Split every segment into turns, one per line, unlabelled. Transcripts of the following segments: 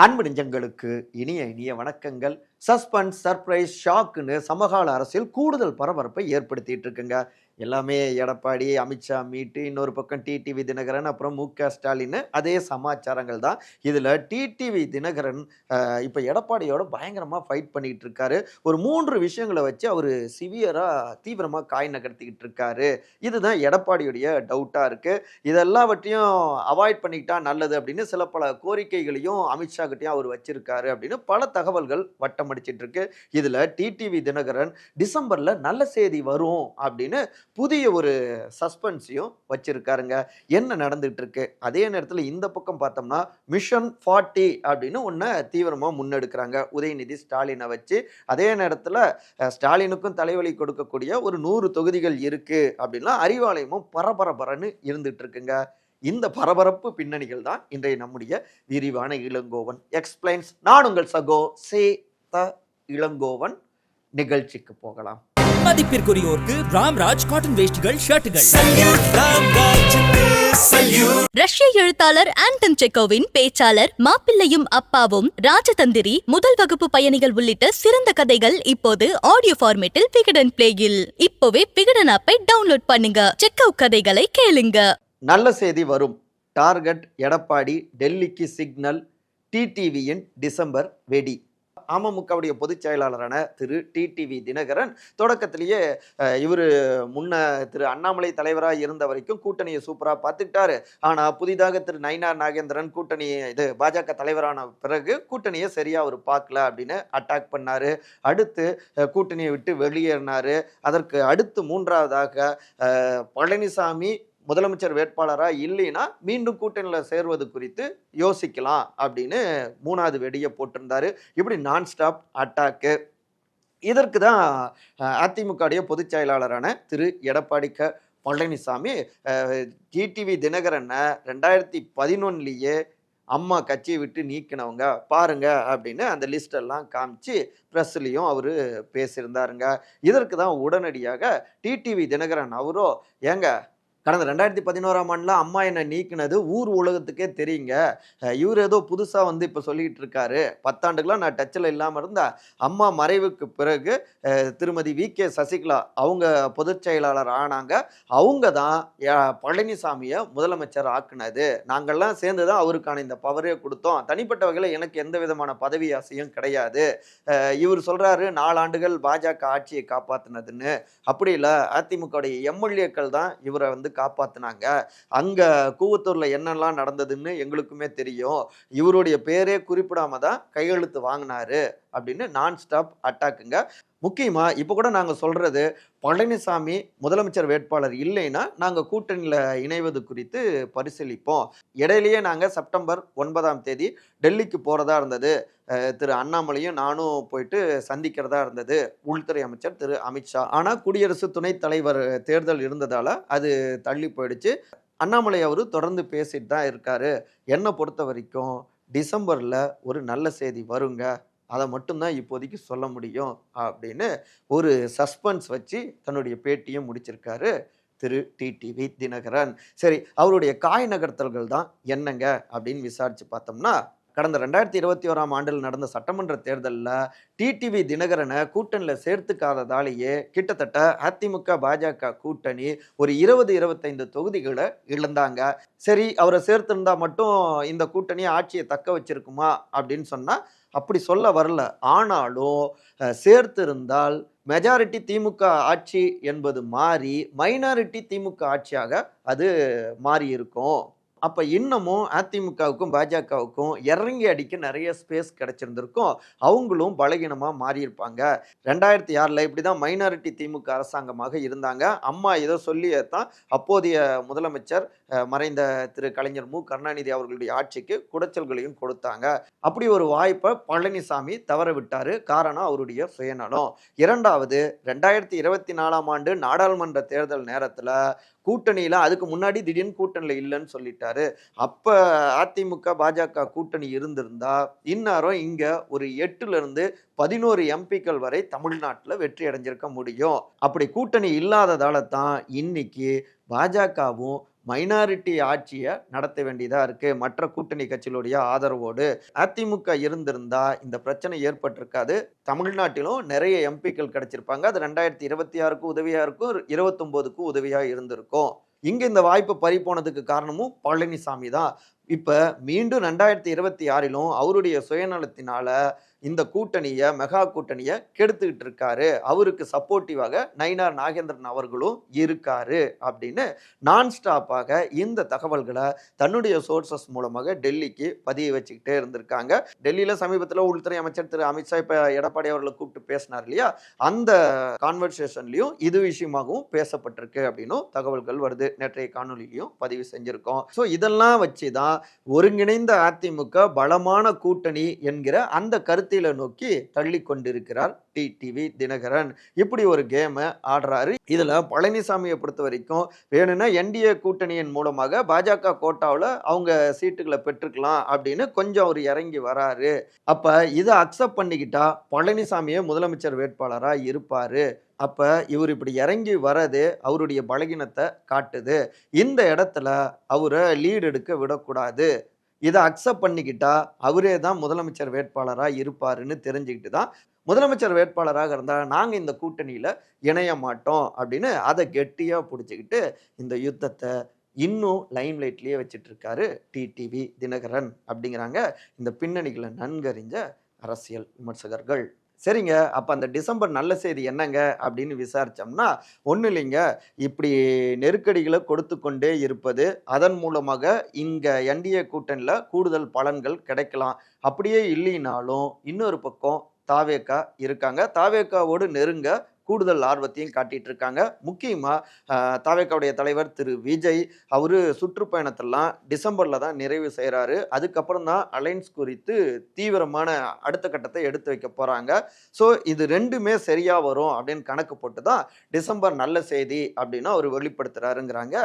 அன்பு நெஞ்சங்களுக்கு இனிய இனிய வணக்கங்கள். சஸ்பென்ஸ் சர்ப்ரைஸ் ஷாக்குன்னு சமகால அரசியல் கூடுதல் பரபரப்பை ஏற்படுத்திட்டு இருக்குங்க. எல்லாமே எடப்பாடி அமித்ஷா மீட்டு இன்னொரு பக்கம் டிடிவி தினகரன் அப்புறம் மு. க. ஸ்டாலின் அதே சமாச்சாரங்கள் தான். இதில் டிடிவி தினகரன் இப்போ எடப்பாடியோட பயங்கரமாக ஃபைட் பண்ணிக்கிட்டு இருக்காரு. ஒரு மூன்று விஷயங்களை வச்சு அவர் சிவியராக தீவிரமாக காய் நகர்த்திக்கிட்டு இருக்காரு. இதுதான் எடப்பாடியுடைய டவுட்டாக இருக்குது இதெல்லாவற்றையும் அவாய்ட் பண்ணிக்கிட்டா நல்லது அப்படின்னு சில பல கோரிக்கைகளையும் அமித்ஷா கிட்டையும் அவர் வச்சிருக்காரு அப்படின்னு பல தகவல்கள் வட்டம் இருக்கு. இதில் டிடிவி தினகரன் டிசம்பரில் நல்ல செய்தி வரும் அப்படின்னு புதிய ஒரு சஸ்பென்ஸையும் வச்சிருக்காருங்க. என்ன நடந்துகிட்டு இருக்கு அதே நேரத்தில் இந்த பக்கம் பார்த்தோம்னா மிஷன் ஃபார்ட்டி அப்படின்னு ஒன்றை தீவிரமாக முன்னெடுக்கிறாங்க. உதயநிதி ஸ்டாலினை வச்சு. அதே நேரத்தில் ஸ்டாலினுக்கும் தலைவலி கொடுக்கக்கூடிய ஒரு நூறு தொகுதிகள் இருக்குது அப்படின்லாம் அறிவாலயமும் பரபரபரன்னு இருந்துட்டு இருக்குங்க இந்த பரபரப்பு பின்னணிகள் தான் இன்றைய நம்முடைய விரிவான இளங்கோவன் எக்ஸ்பிளைன்ஸ். நான் உங்கள் சகோ சே த இளங்கோவன். நிகழ்ச்சிக்கு போகலாம்.
மதிப்பிற்குரியோருக்கு ராம்ராஜ் காட்டன் வேஷ்டிகள் ஷர்ட்டுகள்
ரஷ்ய எழுத்தாளர் ஆண்டன் செக்கோவின் பேச்சாளர் மாப்பிள்ளையும் அப்பாவும் ராஜதந்திரி முதல் வகுப்பு பயணிகள் உள்ளிட்ட சிறந்த கதைகள் இப்போது ஆடியோ ஃபார்மேட்டில் விகடன் பிளேயில். இப்போவே விகடன் ஆப்பை டவுன்லோட் பண்ணுங்க. செக்கோ கதைகளை கேளுங்க.
நல்ல செய்தி வரும். டார்கெட் எடப்பாடி டெல்லிக்கு சிக்னல் டிடிவியின் டிசம்பர் வெடி. அமமுகவுடைய பொதுச் செயலாளரான திரு டிடிவி தினகரன் தொடக்கத்திலேயே இவர் முன்ன திரு அண்ணாமலை தலைவராக இருந்த வரைக்கும் கூட்டணியை சூப்பராக பார்த்துக்கிட்டாரு. ஆனால் புதிதாக திரு நயினார் நாகேந்திரன் கூட்டணி இது பாஜக தலைவரான பிறகு கூட்டணியை சரியாக அவர் பார்க்கல அப்படின்னு அட்டாக் பண்ணார். அடுத்து கூட்டணியை விட்டு வெளியேறினார். அதற்கு அடுத்து மூன்றாவதாக பழனிசாமி முதலமைச்சர் வேட்பாளராக இல்லைன்னா மீண்டும் கூட்டணியில் சேர்வது குறித்து யோசிக்கலாம் அப்படின்னு மூணாவது வெடியை போட்டிருந்தாரு. இப்படி நான் ஸ்டாப் அட்டாக்கு இதற்கு தான் அதிமுகவுடைய பொதுச் செயலாளரான திரு. எடப்பாடி க. பழனிசாமி டிடிவி தினகரனை ரெண்டாயிரத்தி பதினொன்னுலேயே அம்மா கட்சியை விட்டு நீக்கினவங்க பாருங்க அப்படின்னு அந்த லிஸ்டெல்லாம் காமிச்சு ப்ரெஸ்லேயும் அவர் பேசியிருந்தாருங்க. இதற்கு தான் உடனடியாக டிடிவி தினகரன் அவரோ ஏங்க கடந்த ரெண்டாயிரத்தி பதினோராம் ஆண்டில் அம்மா என்னை நீக்கினது ஊர் உலகத்துக்கே தெரியுங்க. இவர் ஏதோ புதுசாக வந்து இப்போ சொல்லிக்கிட்டு இருக்காரு. பத்தாண்டுகளாக நான் டச்சில் இல்லாமல் இருந்தா அம்மா மறைவுக்கு பிறகு திருமதி வி. கே. சசிகலா அவங்க பொதுச் செயலாளர் ஆனாங்க. அவங்க தான் பழனிசாமியை முதலமைச்சர் ஆக்குனது. நாங்கள்லாம் சேர்ந்து தான் அவருக்கான இந்த பவரே கொடுத்தோம். தனிப்பட்ட வகையில் எனக்கு எந்த விதமான பதவி ஆசையும் கிடையாது. இவர் சொல்கிறாரு நாலாண்டுகள் பாஜக ஆட்சியை காப்பாற்றினதுன்னு அப்படி இல்லை அதிமுகவுடைய எம்எல்ஏக்கள் தான் இவரை வந்து காப்பாற்றினாங்க அங்கே கூவத்தூரில் என்னெல்லாம் நடந்ததுன்னு எங்களுக்குமே தெரியும். இவருடைய பேரே குறிப்பிடாம தான் கையெழுத்து வாங்கினாரு. அப்படின்னு நான் ஸ்டாப் அட்டாக்குங்க முக்கியமாக இப்போ கூட நாங்கள் சொல்கிறது பழனிசாமி முதலமைச்சர் வேட்பாளர் இல்லைன்னா நாங்கள் கூட்டணியில் இணைவது குறித்து பரிசீலிப்போம். இடையிலேயே நாங்கள் செப்டம்பர் ஒன்பதாம் தேதி டெல்லிக்கு போகிறதா இருந்தது. திரு அண்ணாமலையும் நானும் போயிட்டு சந்திக்கிறதா இருந்தது உள்துறை அமைச்சர் திரு அமித்ஷா ஆனால் குடியரசு துணைத் தலைவர் தேர்தல் இருந்ததால் அது தள்ளி போயிடுச்சு. அண்ணாமலை அவர் தொடர்ந்து பேசிட்டு தான் இருக்காரு. என்னை பொறுத்த வரைக்கும் டிசம்பரில் ஒரு நல்ல செய்தி வருங்க. அதை மட்டும்தான் இப்போதைக்கு சொல்ல முடியும் அப்படின்னு ஒரு சஸ்பென்ஸ் வச்சு தன்னுடைய பேட்டியை முடிச்சிருக்காரு திரு டிடிவி தினகரன். சரி அவருடைய காய் நகர்த்தல்கள் தான் என்னங்க அப்படின்னு விசாரித்து பார்த்தோம்னா கடந்த ரெண்டாயிரத்தி இருபத்தி ஓராம் ஆண்டில் நடந்த சட்டமன்ற தேர்தலில் டிடிவி தினகரனை கூட்டணியில் சேர்த்துக்காததாலேயே கிட்டத்தட்ட அதிமுக பாஜக கூட்டணி ஒரு இருபது இருபத்தைந்து தொகுதிகளை இழந்தாங்க. சரி அவரை சேர்த்திருந்தா மட்டும் இந்த கூட்டணி ஆட்சியை தக்க வச்சிருக்குமா அப்படின்னு சொன்னால் அப்படி சொல்ல வரல. ஆனாலும் சேர்த்து சேர்த்திருந்தால் மெஜாரிட்டி திமுக ஆட்சி என்பது மாறி மைனாரிட்டி திமுக ஆட்சியாக அது மாறி இருக்கும் அப்போ இன்னமும் அதிமுகவுக்கும் பாஜகவுக்கும் இறங்கி அடிக்க நிறைய ஸ்பேஸ் கிடைச்சிருந்திருக்கும். அவங்களும் பலகீனமாக மாறியிருப்பாங்க. ரெண்டாயிரத்தி ஆறில் இப்படி தான் மைனாரிட்டி திமுக அரசாங்கமாக இருந்தாங்க. அம்மா ஏதோ சொல்லியே தான் அப்போதைய முதலமைச்சர் மறைந்த திரு கலைஞர் மு. கருணாநிதி அவர்களுடைய ஆட்சிக்கு குடைச்சல்களையும் கொடுத்தாங்க. அப்படி ஒரு வாய்ப்பை பழனிசாமி தவற விட்டார் காரணம் அவருடைய சுயநலம். இரண்டாவது ரெண்டாயிரத்தி இருபத்தி நாலாம் ஆண்டு நாடாளுமன்ற தேர்தல் நேரத்தில் கூட்டணியில் அதுக்கு முன்னாடி திடீர்னு கூட்டணியில் இல்லைன்னு சொல்லிட்டாரு. அப்போ அதிமுக பாஜக கூட்டணி இருந்திருந்தா இந்நேரம் இங்கே ஒரு எட்டுலேருந்து பதினோரு எம்பிக்கள் வரை தமிழ்நாட்டில் வெற்றி அடைஞ்சிருக்க முடியும். அப்படி கூட்டணி இல்லாததால தான் இன்னைக்கு பாஜகவும் மைனாரிட்டி ஆட்சியை நடத்த வேண்டியதாக இருக்குது மற்ற கூட்டணி கட்சிகளுடைய ஆதரவோடு அதிமுக இருந்திருந்தா இந்த பிரச்சனை ஏற்பட்டிருக்காது. தமிழ்நாட்டிலும் நிறைய எம்பிக்கள் கிடைச்சிருப்பாங்க. அது ரெண்டாயிரத்தி இருபத்தி ஆறுக்கும் உதவியாக இருக்கும். இருபத்தொம்போதுக்கும் உதவியாக இருந்திருக்கும். இங்கே இந்த வாய்ப்பு பறி போனதுக்கு காரணமும் பழனிசாமி தான். இப்போ மீண்டும் ரெண்டாயிரத்தி இருபத்தி ஆறிலும் அவருடைய சுயநலத்தினால இந்த கூட்டணியை மெகா கூட்டணியை கெடுத்துக்கிட்டு இருக்காரு. அவருக்கு சப்போர்ட்டிவாக நயினார் நாகேந்திரன் அவர்களும் இருக்காரு அப்படின்னு நான் ஸ்டாப்பாக இந்த தகவல்களை தன்னுடைய சோர்சஸ் மூலமாக டெல்லிக்கு பதிய வச்சுக்கிட்டே இருந்திருக்காங்க. டெல்லியில சமீபத்தில் உள்துறை அமைச்சர் திரு அமித்ஷா இப்போ எடப்பாடி அவர்களை கூப்பிட்டு பேசினார் இல்லையா? அந்த கான்வர்சேஷன்லையும் இது விஷயமாகவும் பேசப்பட்டிருக்கு அப்படின்னும் தகவல்கள் வருது. நேற்றைய காணொலியிலையும் பதிவு செஞ்சுருக்கோம். ஸோ இதெல்லாம் வச்சு தான் ஒருங்கிணைந்த அதிமுக பலமான கூட்டணி என்கிற அந்த கருத்து கருத்தில நோக்கி தள்ளி கொண்டிருக்கிறார் டிடிவி தினகரன். இப்படி ஒரு கேமை ஆடுறாரு. இதுல பழனிசாமியை பொறுத்த வரைக்கும் வேணும்னா என்டிஏ கூட்டணியின் மூலமாக பாஜக கோட்டாவில் அவங்க சீட்டுகளை பெற்றுக்கலாம் அப்படின்னு கொஞ்சம் அவர் இறங்கி வராரு. அப்ப இதை அக்செப்ட் பண்ணிக்கிட்டா பழனிசாமியே முதலமைச்சர் வேட்பாளராக இருப்பாரு. அப்ப இவர் இப்படி இறங்கி வரது அவருடைய பலகீனத்தை காட்டுது. இந்த இடத்துல அவரை லீடு எடுக்க விடக்கூடாது. இதை அக்செப்ட் பண்ணிக்கிட்டா அவரே தான் முதலமைச்சர் வேட்பாளராக இருப்பாருன்னு தெரிஞ்சுக்கிட்டு தான் முதலமைச்சர் வேட்பாளராக இருந்தால் நாங்கள் இந்த கூட்டணியில் இணைய மாட்டோம் அப்படின்னு அதை கெட்டியாக பிடிச்சிக்கிட்டு இந்த யுத்தத்தை இன்னும் லைம்லைட்லேயே லைட்லேயே இருக்காரு டிடிவி தினகரன் அப்படிங்கிறாங்க. இந்த பின்னணிகளை நன்கறிஞ்ச அரசியல் விமர்சகர்கள். சரிங்க அப்போ அந்த டிசம்பர் நல்ல செய்தி என்னங்க? அப்படின்னு விசாரித்தோம்னா ஒன்றும் இல்லைங்க. இப்படி நெருக்கடிகளை கொடுத்து கொண்டே இருப்பது அதன் மூலமாக இங்கே என்டிஏ கூட்டணியில் கூடுதல் பலன்கள் கிடைக்கலாம். அப்படியே இல்லைனாலும் இன்னொரு பக்கம் தாவேக்கா இருக்காங்க. தாவேக்காவோடு நெருங்க கூடுதல் ஆர்வத்தையும் காட்டிட்டு இருக்காங்க முக்கியமாக தாவேக்காவுடைய தலைவர் திரு. விஜய் அவர் சுற்றுப்பயணத்தெல்லாம் டிசம்பரில் தான் நிறைவு செய்கிறாரு அதுக்கப்புறம் தான் அலைன்ஸ் குறித்து தீவிரமான அடுத்த கட்டத்தை எடுத்து வைக்க போகிறாங்க ஸோ இது ரெண்டுமே சரியாக வரும் அப்படின்னு கணக்கு போட்டு தான் டிசம்பர் நல்ல செய்தி அப்படின்னு அவர் வெளிப்படுத்துகிறாருங்கிறாங்க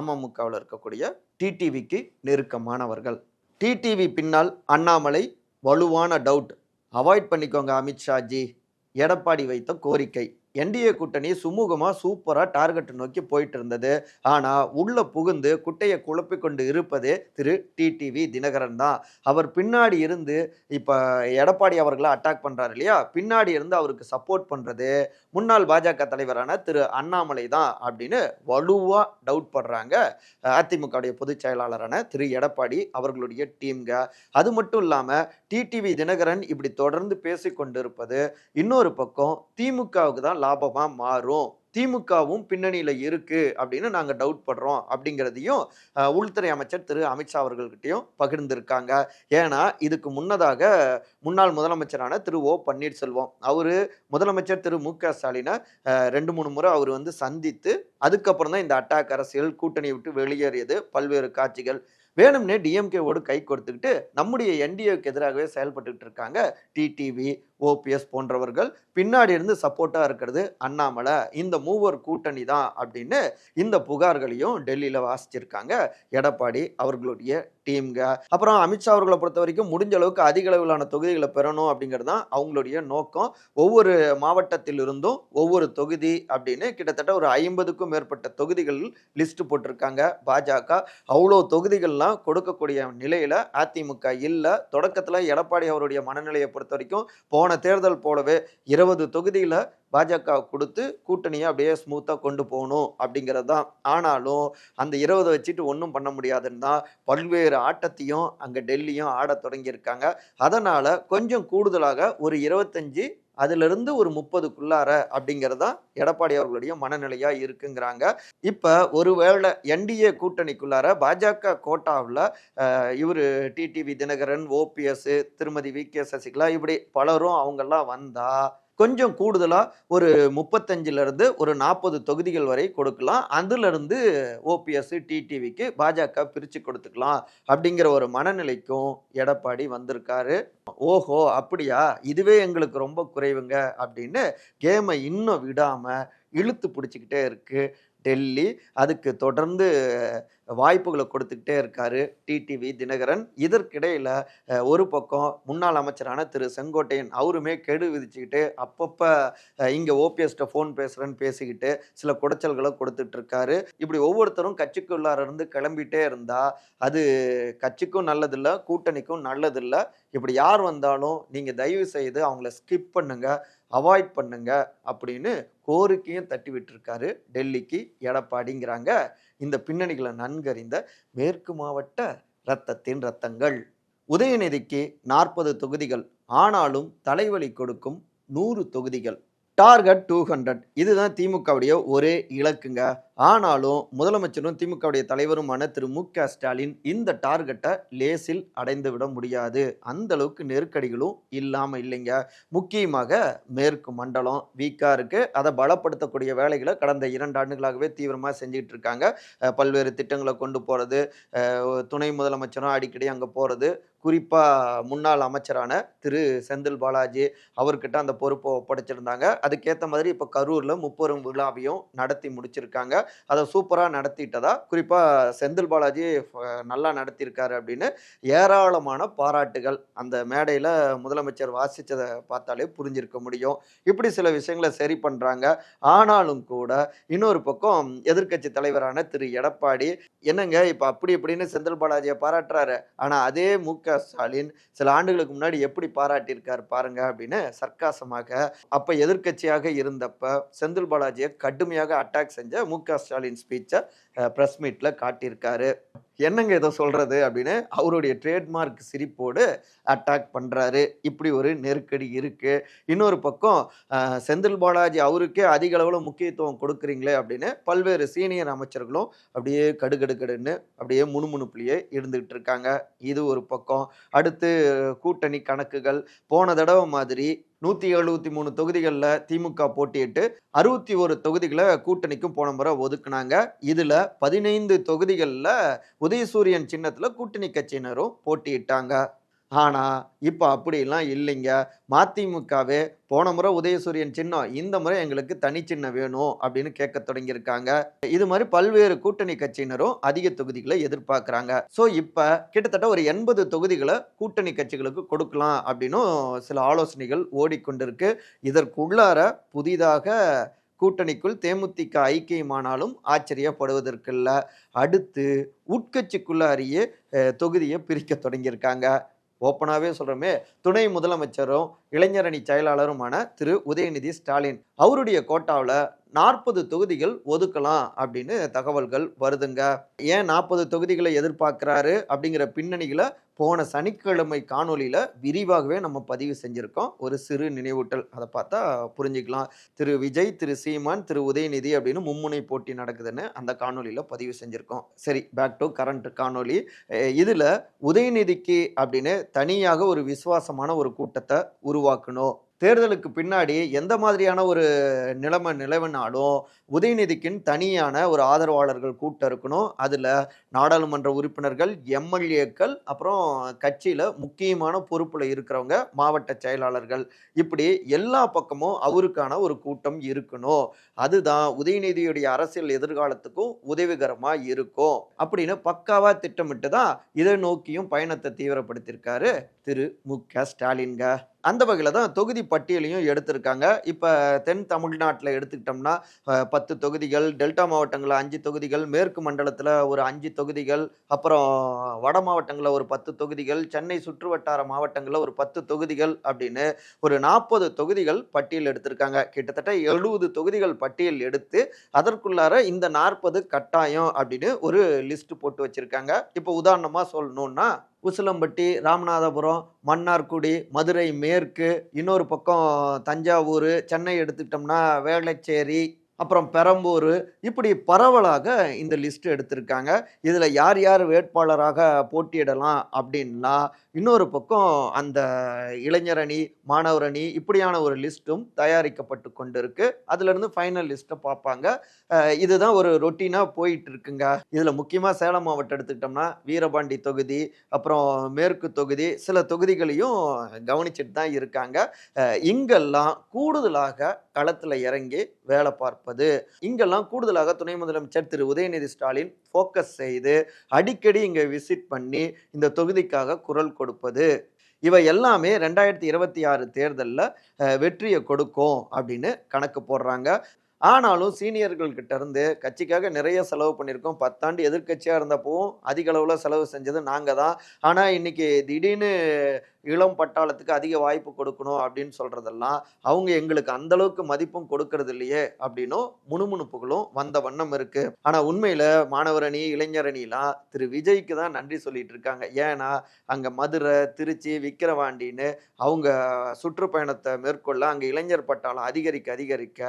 அமமுகவில் இருக்கக்கூடிய டிடிவிக்கு நெருக்கமானவர்கள். டிடிவி பின்னால் அண்ணாமலை வலுவான டவுட். அவாய்ட் பண்ணிக்கோங்க அமித்ஷாஜி. எடப்பாடி வைத்த கோரிக்கை. என்டிஏ கூட்டணி சுமூகமாக சூப்பராக டார்கெட் நோக்கி போயிட்டு இருந்தது ஆனால் உள்ளே புகுந்து குட்டையை குழப்பி கொண்டு இருப்பது திரு டிடிவி தினகரன் தான். அவர் பின்னாடி இருந்து இப்போ எடப்பாடி அவர்களை அட்டாக் பண்ணுறாரு இல்லையா? பின்னாடி இருந்து அவருக்கு சப்போர்ட் பண்ணுறது முன்னாள் பாஜக தலைவரான திரு அண்ணாமலை தான் அப்படின்னு வலுவாக டவுட் படுறாங்க. அதிமுகவுடைய பொதுச் செயலாளரான திரு எடப்பாடி அவர்களுடைய டீம்க அது மட்டும் இல்லாமல் டிடிவி தினகரன் இப்படி தொடர்ந்து பேசி கொண்டிருப்பது இன்னொரு பக்கம் திமுகவுக்கு தான் லாபமாக மாறும். திமுகவும் பின்னணியில் இருக்கு அப்படின்னு நாங்கள் டவுட் படுறோம் அப்படிங்கிறதையும் உள்துறை அமைச்சர் திரு. அமித்ஷா அவர்கள்கிட்டயும் பகிர்ந்திருக்காங்க. ஏன்னா இதுக்கு முன்னதாக முன்னாள் முதலமைச்சரான திரு. ஓ. பன்னீர்செல்வம் அவர் முதலமைச்சர் திரு. மு. க. ஸ்டாலினை ரெண்டு மூணு முறை அவர் வந்து சந்தித்து அதுக்கப்புறம் தான் இந்த அட்டாக் அரசியல் கூட்டணியை விட்டு வெளியேறியது பல்வேறு காட்சிகள். வேணும்னே டிஎம்கேவோடு கை கொடுத்துக்கிட்டு நம்முடைய என்டிஏக்கு எதிராகவே செயல்பட்டுக்கிட்டு இருக்காங்க டிடிவி ஓபிஎஸ் போன்றவர்கள் பின்னாடி இருந்து சப்போர்ட்டாக இருக்கிறது அண்ணாமலை. இந்த மூவர் கூட்டணி தான் அப்படின்னு இந்த புகார்களையும் டெல்லியில் வாசிச்சிருக்காங்க எடப்பாடி அவர்களுடைய டீம்க அப்புறம் அமித்ஷா அவர்களை பொறுத்த வரைக்கும் முடிஞ்ச அளவுக்கு அதிக அளவிலான தொகுதிகளை பெறணும் அப்படிங்கிறது தான் அவங்களுடைய நோக்கம். ஒவ்வொரு மாவட்டத்திலிருந்தும் ஒவ்வொரு தொகுதி அப்படின்னு கிட்டத்தட்ட ஒரு ஐம்பதுக்கும் மேற்பட்ட தொகுதிகள் லிஸ்ட் போட்டிருக்காங்க பாஜக. அவ்வளோ தொகுதிகள்லாம் கொடுக்கக்கூடிய நிலையில் அதிமுக இல்லை. தொடக்கத்தில் எடப்பாடி அவருடைய மனநிலையை பொறுத்த வரைக்கும் போன போன தேர்தல் போலவே இருபது தொகுதியில் பாஜக கொடுத்து கூட்டணியை அப்படியே ஸ்மூத்தாக கொண்டு போகணும் அப்படிங்கிறது தான் ஆனாலும் அந்த இருபதை வச்சுட்டு ஒன்றும் பண்ண முடியாதுன்னு தான் பல்வேறு ஆட்டத்தையும் அங்கே டெல்லியும் ஆடத் தொடங்கியிருக்காங்க. அதனால் கொஞ்சம் கூடுதலாக ஒரு இருபத்தஞ்சி அதிலிருந்து ஒரு முப்பதுக்குள்ளார அப்படிங்கிறதா எடப்பாடி அவர்களுடைய மனநிலையாக இருக்குங்கிறாங்க. இப்போ ஒருவேளை என்டிஏ கூட்டணிக்குள்ளார பாஜக கோட்டாவில் இவர் டிடிவி தினகரன் ஓபிஎஸ் திருமதி வி கே சசிகலா இப்படி பலரும் அவங்கெல்லாம் வந்தால் கொஞ்சம் கூடுதலாக ஒரு முப்பத்தஞ்சிலிருந்து ஒரு நாற்பது தொகுதிகள் வரை கொடுக்கலாம். அதுலேருந்து ஓபிஎஸ் டிடிவிக்கு பாஜக பிரித்து கொடுத்துக்கலாம் அப்படிங்கிற ஒரு மனநிலைக்கும் எடப்பாடி வந்திருக்காரு. ஓஹோ அப்படியா? இதுவே எங்களுக்கு ரொம்ப குறைவுங்க அப்படின்னு கேமை இன்னும் விடாமல் இழுத்து பிடிச்சிக்கிட்டே இருக்குது டெல்லி. அதுக்கு தொடர்ந்து வாய்ப்புகளை கொடுத்துக்கிட்டே இருக்காரு டிடிவி தினகரன். இதற்கிடையில் ஒரு பக்கம் முன்னாள் அமைச்சரான திரு செங்கோட்டையன் அவருமே கெடு விதிச்சுக்கிட்டு அப்பப்போ இங்கே ஓபிஎஸ்ட்ட ஃபோன் பேசுகிறேன்னு பேசிக்கிட்டு சில குடைச்சல்களை கொடுத்துட்டு இருக்காரு இப்படி ஒவ்வொருத்தரும் கட்சிக்குள்ளார இருந்து கிளம்பிட்டே இருந்தால் அது கட்சிக்கும் நல்லதில்லை கூட்டணிக்கும் நல்லதில்லை. இப்படி யார் வந்தாலும் நீங்கள் தயவு செய்து அவங்கள ஸ்கிப் பண்ணுங்கள் அவாய்ட் பண்ணுங்க அப்படின்னு கோரிக்கையும் தட்டி விட்டுருக்காரு. டெல்லிக்கு எடப்பாடிங்கிறாங்க. இந்த பின்னணிகளை நன்கறிந்த மேற்கு மாவட்ட இரத்தத்தின் ரத்தங்கள் உதயநிதிக்கு நாற்பது தொகுதிகள் ஆனாலும் தலைவலி கொடுக்கும் நூறு தொகுதிகள். டார்கெட் டூ ஹண்ட்ரட் இதுதான் திமுகவுடைய ஒரே இலக்குங்க. ஆனாலும் முதலமைச்சரும் திமுகவுடைய தலைவருமான திரு. மு. க. ஸ்டாலின் இந்த டார்கெட்டை லேசில் அடைந்து விட முடியாது. அந்த அளவுக்கு நெருக்கடிகளும் இல்லாமல் இல்லைங்க. முக்கியமாக மேற்கு மண்டலம் வீக்காக இருக்குது அதை பலப்படுத்தக்கூடிய வேலைகளை கடந்த இரண்டு ஆண்டுகளாகவே தீவிரமாக செஞ்சுக்கிட்டு இருக்காங்க. பல்வேறு திட்டங்களை கொண்டு போகிறது துணை முதலமைச்சரும் அடிக்கடி அங்கே போகிறது குறிப்பாக முன்னாள் அமைச்சரான திரு. செந்தில் பாலாஜி அவர்கிட்ட அந்த பொறுப்பை ஒப்படைச்சிருந்தாங்க. அதுக்கேற்ற மாதிரி இப்போ கரூரில் முப்பெரும் விழாவையும் நடத்தி முடிச்சிருக்காங்க. அதை சூப்பராக நடத்திட்டதா? குறிப்பாக செந்தில் பாலாஜி நல்லா நடத்தியிருக்காரு அப்படின்னு ஏராளமான பாராட்டுகள் அந்த மேடையில் முதலமைச்சர் வாசித்ததை பார்த்தாலே புரிஞ்சிருக்க முடியும். இப்படி சில விஷயங்களை சரி பண்ணுறாங்க ஆனாலும் கூட இன்னொரு பக்கம் எதிர்க்கட்சி தலைவரான திரு. எடப்பாடி என்னங்க இப்போ அப்படி இப்படின்னு செந்தில் பாலாஜியை பாராட்டுறாரு. ஆனால் அதே மு. க. ஸ்டாலின் சில ஆண்டுகளுக்கு முன்னாடி எப்படி பாராட்டியிருக்கார் பாருங்க அப்படின்னு சர்க்காசமாக அப்போ எதிர்க்கட்சியாக இருந்தப்ப செந்தில் பாலாஜியை கடுமையாக அட்டாக் செஞ்ச மு. க. ஸ்டாலின் ஸ்பீச்சை ப்ரெஸ் மீட்டில் காட்டியிருக்காரு. என்னங்க இதை சொல்கிறது அப்படின்னு அவருடைய ட்ரேட்மார்க் சிரிப்போடு அட்டாக் பண்ணுறாரு இப்படி ஒரு நெருக்கடி இருக்குது இன்னொரு பக்கம் செந்தில் பாலாஜி அவருக்கே அதிக அளவில் முக்கியத்துவம் கொடுக்குறீங்களே அப்படின்னு பல்வேறு சீனியர் அமைச்சர்களும் அப்படியே கடுகடுகடுன்னு அப்படியே முணுமுணுப்புலையே இருந்துகிட்டு இருக்காங்க இது ஒரு பக்கம். அடுத்து கூட்டணி கணக்குகள். போன தடவை மாதிரி நூற்றி எழுபத்தி மூணு தொகுதிகளில் திமுக போட்டியிட்டு அறுபத்தி ஒரு தொகுதிகளை கூட்டணிக்கும் போன முறை ஒதுக்குனாங்க. இதில் பதினைந்து தொகுதிகளில் உதயசூரியன் சின்னத்தில் கூட்டணி கட்சியினரும் போட்டியிட்டாங்க. ஆனால் இப்போ அப்படிலாம் இல்லைங்க. மதிமுகவே போன முறை உதயசூரியன் சின்னம் இந்த முறை எங்களுக்கு தனி சின்னம் வேணும் அப்படின்னு கேட்க தொடங்கியிருக்காங்க. இது மாதிரி பல்வேறு கூட்டணி கட்சியினரும் அதிக தொகுதிகளை எதிர்பார்க்குறாங்க. ஸோ இப்போ கிட்டத்தட்ட ஒரு எண்பது தொகுதிகளை கூட்டணி கட்சிகளுக்கு கொடுக்கலாம் அப்படின்னும் சில ஆலோசனைகள் ஓடிக்கொண்டிருக்கு. இதற்குள்ளார புதிதாக கூட்டணிக்குள் தேமுதிக ஐக்கியமானாலும் ஆச்சரியப்படுவதற்கில்ல. அடுத்து உட்கட்சிக்குள்ளாரியே தொகுதியை பிரிக்க தொடங்கியிருக்காங்க. ஓப்பனாகவே சொல்கிறோமே துணை முதலமைச்சரும் இளைஞரணி செயலாளருமான திரு உதயநிதி ஸ்டாலின் அவருடைய கோட்டாவில் நாற்பது தொகுதிகள் ஒதுக்கலாம் அப்படின்னு தகவல்கள் வருதுங்க. ஏன் நாற்பது தொகுதிகளை எதிர்பார்க்குறாரு அப்படிங்கிற பின்னணிகளை போன சனிக்கிழமை காணொலியில் விரிவாகவே நம்ம பதிவு செஞ்சுருக்கோம். ஒரு சிறு நினைவூட்டல் அதை பார்த்தா புரிஞ்சுக்கலாம். திரு விஜய் திரு சீமான் திரு உதயநிதி அப்படின்னு மும்முனை போட்டி நடக்குதுன்னு அந்த காணொலியில் பதிவு செஞ்சுருக்கோம். சரி பேக் டு கரண்ட் காணொலி இதில் உதயநிதிக்கு அப்படின்னு தனியாக ஒரு விசுவாசமான ஒரு கூட்டத்தை உருவாக்கணும். தேர்தலுக்கு பின்னாடி எந்த மாதிரியான ஒரு நிலைமை நிலவினாலும் உதயநிதிக்குன்னு தனியான ஒரு ஆதரவாளர்கள் கூட்டம் இருக்கணும். அதில் நாடாளுமன்ற உறுப்பினர்கள் எம்எல்ஏக்கள் அப்புறம் கட்சியில் முக்கியமான பொறுப்பில் இருக்கிறவங்க மாவட்ட செயலாளர்கள். இப்படி எல்லா பக்கமும் அவருக்கான ஒரு கூட்டம் இருக்கணும். அதுதான் உதயநிதியுடைய அரசியல் எதிர்காலத்துக்கும் உதவிகரமாக இருக்கும் அப்படின்னு பக்காவாக திட்டமிட்டு தான் இதை நோக்கியும் பயணத்தை தீவிரப்படுத்தியிருக்காரு திரு மு க ஸ்டாலின்க. அந்த வகையில் தான் தொகுதி பட்டியலையும் எடுத்திருக்காங்க. இப்போ தென் தமிழ்நாட்டில் எடுத்துக்கிட்டோம்னா பத்து தொகுதிகள் டெல்டா மாவட்டங்களில் அஞ்சு தொகுதிகள் மேற்கு மண்டலத்தில் ஒரு அஞ்சு தொகுதிகள் அப்புறம் வட மாவட்டங்களில் ஒரு பத்து தொகுதிகள் சென்னை சுற்றுவட்டார மாவட்டங்களில் ஒரு பத்து தொகுதிகள் அப்படின்னு ஒரு நாற்பது தொகுதிகள் பட்டியல் எடுத்திருக்காங்க. கிட்டத்தட்ட எழுபது தொகுதிகள் பட்டியல் எடுத்து அதற்குள்ளார இந்த நாற்பது கட்டாயம் அப்படின்னு ஒரு லிஸ்ட் போட்டு வச்சிருக்காங்க. இப்போ உதாரணமாக சொல்லணும்னா உசிலம்பட்டி ராமநாதபுரம் மன்னார்குடி மதுரை மேற்கு இன்னொரு பக்கம் தஞ்சாவூர் சென்னை எடுத்துக்கிட்டோம்னா வேளச்சேரி அப்புறம் பெரம்பூர் இப்படி பரவலாக இந்த லிஸ்ட் எடுத்திருக்காங்க. இதில் யார் யார் வேட்பாளராக போட்டியிடலாம் அப்படின்னா இன்னொரு பக்கம் அந்த இளைஞரணி மாணவர் அணி இப்படியான ஒரு லிஸ்ட்டும் தயாரிக்கப்பட்டு கொண்டு இருக்கு அதுலேருந்து ஃபைனல் லிஸ்ட்டை பார்ப்பாங்க. இதுதான் ஒரு ரொட்டீனாக போயிட்டு இருக்குங்க இதில் முக்கியமாக சேலம் மாவட்டம் எடுத்துக்கிட்டோம்னா வீரபாண்டி தொகுதி அப்புறம் மேற்கு தொகுதி சில தொகுதிகளையும் கவனிச்சிட்டு தான் இருக்காங்க. இங்கெல்லாம் கூடுதலாக களத்தில் இறங்கி வேலை பார்ப்பது. இங்கெல்லாம் கூடுதலாக துணை முதலமைச்சர் திரு. உதயநிதி ஸ்டாலின் ஃபோக்கஸ் செய்து அடிக்கடி இங்கே விசிட் பண்ணி இந்த தொகுதிக்காக குரல் கொடுப்பது. இவை எல்லாமே ரெண்டாயிரத்தி இருபத்தி ஆறு தேர்தலில் வெற்றியை கொடுக்கும் அப்படின்னு கணக்கு போடுறாங்க. ஆனாலும் சீனியர்கள்கிட்ட இருந்து கட்சிக்காக நிறைய செலவு பண்ணியிருக்கோம். பத்தாண்டு எதிர்க்கட்சியாக இருந்தப்பவும் அதிக அளவில் செலவு செஞ்சது நாங்கள் தான். ஆனால் இன்னைக்கு திடீர்னு இளம் பட்டாளத்துக்கு அதிக வாய்ப்பு கொடுக்கணும் அப்படின்னு சொல்கிறதெல்லாம் அவங்க எங்களுக்கு அந்த அளவுக்கு மதிப்பும் கொடுக்கறது இல்லையே அப்படின்னும் முணுமுணுப்புகளும் வந்த வண்ணம் இருக்குது ஆனால் உண்மையில் மாணவர் அணி இளைஞர் அணிலாம் திரு விஜய்க்கு தான் நன்றி சொல்லிட்டு இருக்காங்க. ஏன்னா அங்கே மதுரை திருச்சி விக்கிரவாண்டின்னு அவங்க சுற்றுப்பயணத்தை மேற்கொள்ள அங்கே இளைஞர் பட்டாளம் அதிகரிக்க அதிகரிக்க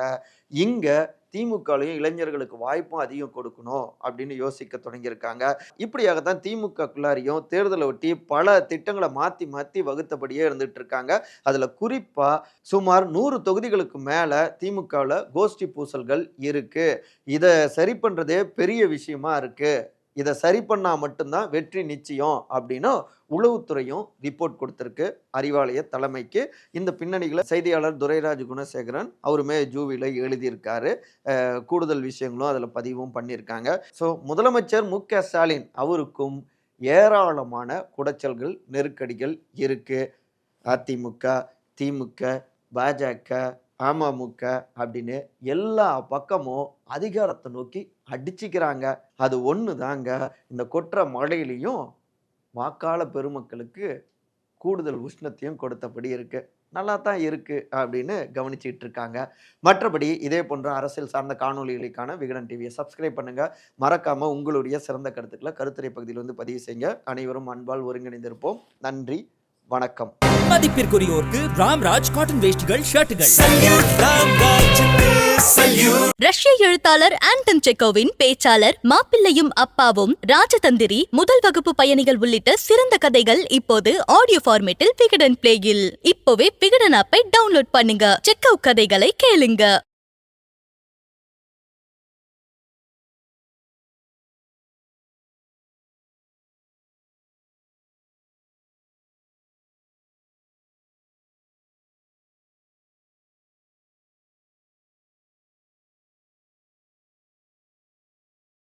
இங்கே திமுகலையும் இளைஞர்களுக்கு வாய்ப்பும் அதிகம் கொடுக்கணும் அப்படின்னு யோசிக்க தொடங்கியிருக்காங்க. இப்படியாகத்தான் திமுகக்குள்ளாரையும் தேர்தலை ஒட்டி பல திட்டங்களை மாற்றி மாற்றி வகுத்தபடியே இருந்துட்டு இருக்காங்க அதில் குறிப்பாக சுமார் நூறு தொகுதிகளுக்கு மேலே திமுகவில் கோஷ்டி பூசல்கள் இருக்குது இதை சரி பண்ணுறதே பெரிய விஷயமா இருக்குது இதை சரி பண்ணால் மட்டும்தான் வெற்றி நிச்சயம் அப்படின்னு உளவுத்துறையும் ரிப்போர்ட் கொடுத்துருக்கு. அறிவாலய தலைமைக்கு இந்த பின்னணிகளை செய்தியாளர் துரைராஜ் குணசேகரன் அவருமே ஜூவில எழுதியிருக்காரு. கூடுதல் விஷயங்களும் அதில் பதிவும் பண்ணியிருக்காங்க. ஸோ முதலமைச்சர் மு க ஸ்டாலின் அவருக்கும் ஏராளமான குடைச்சல்கள் நெருக்கடிகள் இருக்கு. அதிமுக திமுக பாஜக அமமுக அப்படின்னு எல்லா பக்கமும் அதிகாரத்தை நோக்கி அடிச்சுக்கிறாங்க. அது ஒன்று தாங்க இந்த கொற்ற மழையிலையும் வாக்காள பெருமக்களுக்கு கூடுதல் உஷ்ணத்தையும் கொடுத்தபடி இருக்கு. நல்லா தான் இருக்கு அப்படின்னு கவனிச்சிட்டு இருக்காங்க மற்றபடி இதே போன்ற அரசியல் சார்ந்த காணொலிகளுக்கான விகடன் டிவியை சப்ஸ்கிரைப் பண்ணுங்க. மறக்காம உங்களுடைய சிறந்த கருத்துக்களை கருத்துரை பகுதியில் வந்து பதிவு செய்யுங்க. அனைவரும் அன்பால் ஒருங்கிணைந்திருப்போம். நன்றி. வணக்கம்.
மதிப்பிற்குரியோருக்கு ராம்ராஜ் காட்டன் வேஷ்டிகள் ஷர்ட்டுகள்.
ரஷ்ய எழுத்தாளர் ஆண்டன் செக்கோவின் பேச்சாளர் மாப்பிள்ளையும் அப்பாவும் ராஜதந்திரி முதல் வகுப்பு பயணிகள் உள்ளிட்ட சிறந்த கதைகள் இப்போது ஆடியோ ஃபார்மேட்டில் விகடன் பிளேயில் இப்போவே விகடன் ஆப்பை டவுன்லோட் பண்ணுங்க. செக்கோ கதைகளை கேளுங்க.